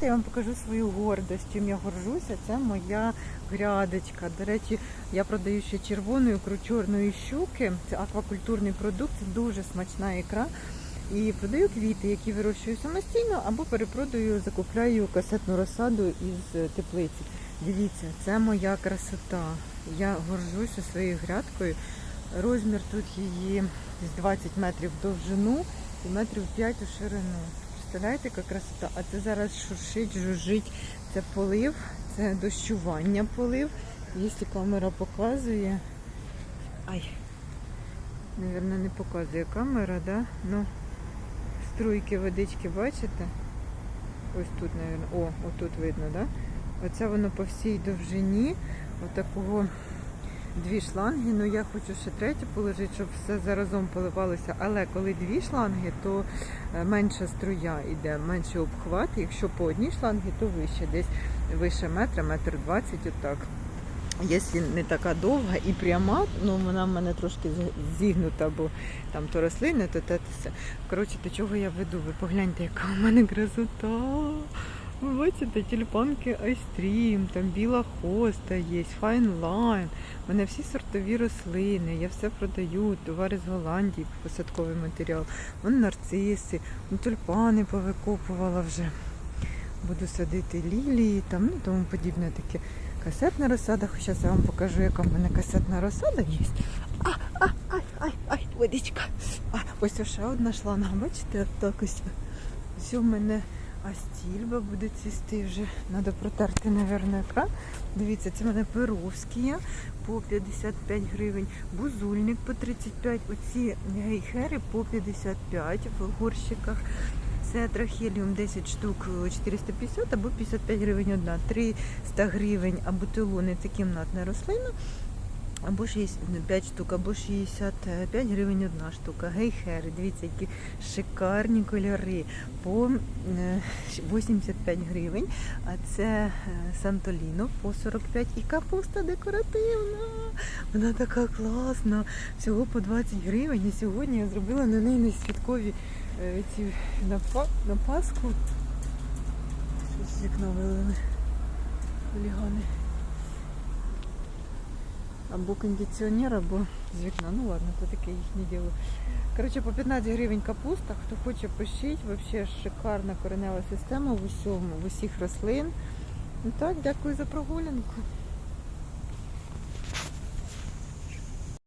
Давайте я вам покажу свою гордость, чим я горжуся. Це моя грядочка. До речі, я продаю ще червону ікру чорної щуки. Це аквакультурний продукт, дуже смачна ікра. І продаю квіти, які вирощую самостійно, або перепродаю, закупляю касетну розсаду із теплиці. Дивіться, це моя красота. Я горжуся своєю грядкою. Розмір тут її десь 20 метрів в довжину і метрів 5 у ширину. Представляєте, яка красота? А це зараз шуршить, жужжить. Це полив, це дощування полив. Якщо камера показує. Ай, Навірно, не показує камера, да? Ну, струйки водички, бачите? Ось тут, навірно. О, отут видно, да? Оце воно по всій довжині. Отакого дві шланги. Ну я хочу ще третю положити, щоб все заразом поливалося. Але коли дві шланги, то е, менша струя йде, менший обхват. Якщо по одній шлангі, то вище, десь вище метра, метр двадцять, отак. Якщо не така довга і пряма, ну вона в мене трошки зігнута, бо там то рослини, то те. Коротше, до чого я веду? Ви погляньте, яка у мене красота. Ви бачите, тюльпанки айстрім, там біла хоста є, файнлайн. У мене всі сортові рослини, я все продаю, товари з Голландії, посадковий матеріал. Вон нарциси, ну, тюльпани повикопувала вже. Буду садити лілії, там, ну тому подібне таке. Касетна розсада, зараз я вам покажу, яка в мене касетна розсада є. А, а, ай, ай, ай, водичка. А, ось ще одна шланга, бачите, так ось. Ось у мене астільба буде цвісти вже. Треба протерти, мабуть. Дивіться, це в мене перовські по 55 гривень, бузульник по 35, оці гейхери по 55 в горщиках. Це трахеліум 10 штук 450 або 55 гривень одна, 300 гривень, а бутилони це кімнатна рослина. Або 5 штук, або 65 гривень одна штука. Гейхери, дивіться, які шикарні кольори по е, 85 гривень. А це е, Сантоліно по 45 і капуста декоративна. Вона така класна. Всього по 20 гривень. І сьогодні я зробила на неї не святкові е, ці на, на Пасху. Щось з вилили. Хулігани. Або кондиціонер, або з вікна. Ну ладно, то таке їхнє діло. Коротше, по 15 гривень капуста. Хто хоче пишіть, взагалі шикарна коренева система в усьому, в усіх рослин. Ну так, дякую за прогулянку.